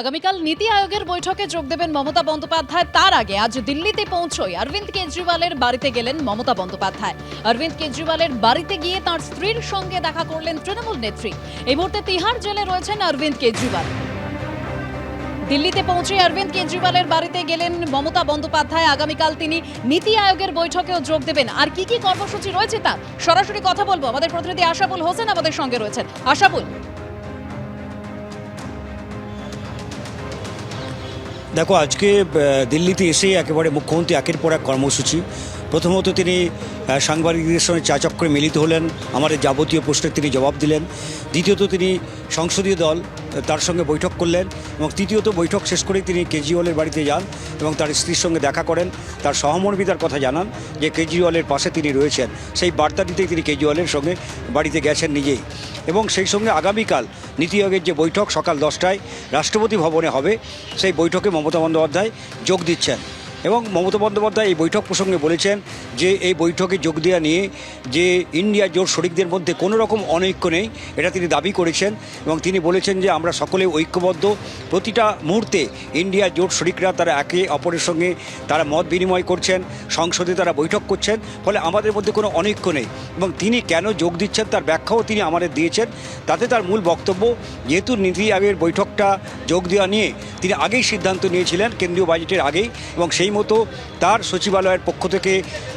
আগামীকাল নীতি আয়োগের বৈঠকে যোগ দেবেন মমতা বন্দ্যোপাধ্যায়। তার আগে আজ দিল্লিতে পৌঁছই অরবিন্দ কেজরিওয়ালের বাড়িতে গেলেন মমতা বন্দ্যোপাধ্যায়। অরবিন্দ কেজরিওয়ালের বাড়িতে গিয়ে তার স্ত্রীর সঙ্গে দেখা করলেন তৃণমূল নেত্রী। এই মুহূর্তে তিহার জেলে রয়েছেন অরবিন্দ কেজরিওয়াল। দিল্লিতে পৌঁছে অরবিন্দ কেজরিওয়ালের বাড়িতে গেলেন মমতা বন্দ্যোপাধ্যায়। আগামীকাল তিনি নীতি আয়োগের বৈঠকেও যোগ দেবেন। আর কি কি কর্মসূচি রয়েছে তার? সরাসরি কথা বলব। আমাদের প্রতিনিধি আশাবুল হোসেন আমাদের সঙ্গে রয়েছেন। আশাবুল। দেখো, আজকে দিল্লিতে এসে একেবারে মুখ্যমন্ত্রী একের পর এক কর্মসূচি। প্রথমত তিনি সাংবাদিকদের সঙ্গে চা চক্করে মিলিত হলেন। আমাদের যাবতীয় প্রশ্নের তিনি জবাব দিলেন। দ্বিতীয়ত তিনি সংসদীয় দল তার সঙ্গে বৈঠক করলেন এবং তৃতীয়ত বৈঠক শেষ করে তিনি কেজরিওয়ালের বাড়িতে যান এবং তার স্ত্রীর সঙ্গে দেখা করেন। তার সহমর্মিতার কথা জানান যে কেজরিওয়ালের পাশে তিনি রয়েছেন। সেই বার্তা দিতেই তিনি কেজরিওয়ালের সঙ্গে বাড়িতে গেছেন নিজেই। এবং সেই সঙ্গে আগামীকাল নীতি আয়োগের যে বৈঠক সকাল দশটায় রাষ্ট্রপতি ভবনে হবে, সেই বৈঠকে মমতা বন্দ্যোপাধ্যায় যোগ দিচ্ছেন। এবং মমতা বন্দ্যোপাধ্যায় এই বৈঠক প্রসঙ্গে বলেছেন যে এই বৈঠকে যোগ দেওয়া নিয়ে যে ইন্ডিয়া জোট শরিকদের মধ্যে কোনো রকম অনৈক্য নেই, এটা তিনি দাবি করেছেন এবং তিনি বলেছেন যে আমরা সকলে ঐক্যবদ্ধ। প্রতিটা মুহূর্তে ইন্ডিয়া জোট শরিকরা তারা একে অপরের সঙ্গে তারা মত বিনিময় করছেন, সংসদে তারা বৈঠক করছেন, ফলে আমাদের মধ্যে কোনো অনৈক্য নেই এবং তিনি কেন যোগ দিচ্ছেন তার ব্যাখ্যাও তিনি আমাদের দিয়েছেন। তাতে তার মূল বক্তব্য, যেহেতু নীতি আয়োগের বৈঠকটা যোগ দেওয়া নিয়ে তিনি আগেই সিদ্ধান্ত নিয়েছিলেন, কেন্দ্রীয় বাজেটের আগেই, এবং সেই মতো তার সচিবালয়ের পক্ষ থেকে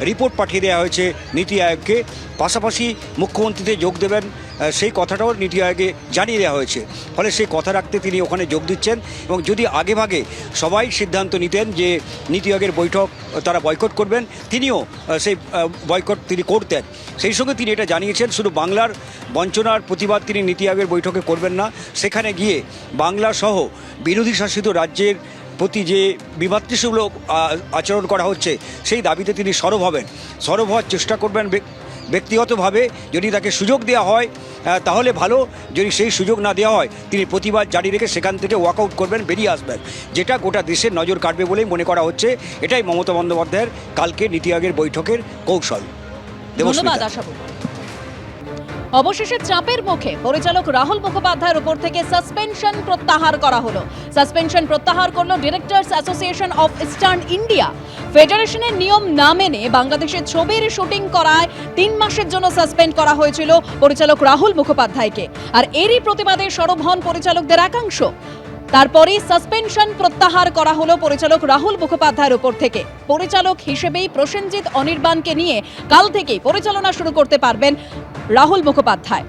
রিপোর্ট পাঠিয়ে দেওয়া হয়েছে নীতি আয়োগকে। পাশাপাশি মুখ্যমন্ত্রীতে যোগ দেবেন সেই কথাটাও নীতি আয়োগে জানিয়ে দেওয়া হয়েছে। ফলে সেই কথা রাখতে তিনি ওখানে যোগ দিচ্ছেন এবং যদি আগেভাগে সবাই সিদ্ধান্ত নিতেন যে নীতি আয়োগের বৈঠক তারা বয়কট করবেন, তিনিও সেই বয়কট তিনি করতেন। সেই সঙ্গে তিনি এটা জানিয়েছেন, শুধু বাংলার বঞ্চনার প্রতিবাদ তিনি নীতি আয়োগের বৈঠকে করবেন না, সেখানে গিয়ে বাংলা সহ বিরোধী শাসিত রাজ্যের প্রতি যে বিমাতৃসুলভ আচরণ করা হচ্ছে, সেই দাবিতে তিনি সরব হবেন। সরব হওয়ার চেষ্টা করবেন ব্যক্তিগতভাবে যদি তাকে সুযোগ দেওয়া হয় তাহলে ভালো। যদি সেই সুযোগ না দেওয়া হয়, তিনি প্রতিবাদ জারি রেখে সেখান থেকে ওয়াকআউট করবেন, বেরিয়ে আসবেন। যেটা গোটা দেশের নজর কাটবে বলেই মনে করা হচ্ছে। এটাই মমতা বন্দ্যোপাধ্যায়ের কালকে নীতি আয়োগের বৈঠকের কৌশল। দেবস্মিতা। অবশেষে চাপের মুখে পরিচালক রাহুল মুখোপাধ্যায়ের উপর থেকে সাসপেনশন প্রত্যাহার করা হলো। সাসপেনশন প্রত্যাহার করল directors association of eastern India. ফেডারেশনের নিয়ম না মেনে বাংলাদেশে ছবির শুটিং করায় তিন মাসের জন্য সাসপেন্ড করা হয়েছিল পরিচালক রাহুল মুখোপাধ্যায়কে। আর এরই প্রতিবাদে সরব হন পরিচালকদের একাংশ। তারপরেই সাসপেনশন প্রত্যাহার করা হলো পরিচালক রাহুল মুখোপাধ্যায়ের উপর থেকে। পরিচালক হিসেবেই প্রসেনজিৎ অনির্বাণকে নিয়ে কাল থেকেই পরিচালনা শুরু করতে পারবেন রাহুল মুখোপাধ্যায়।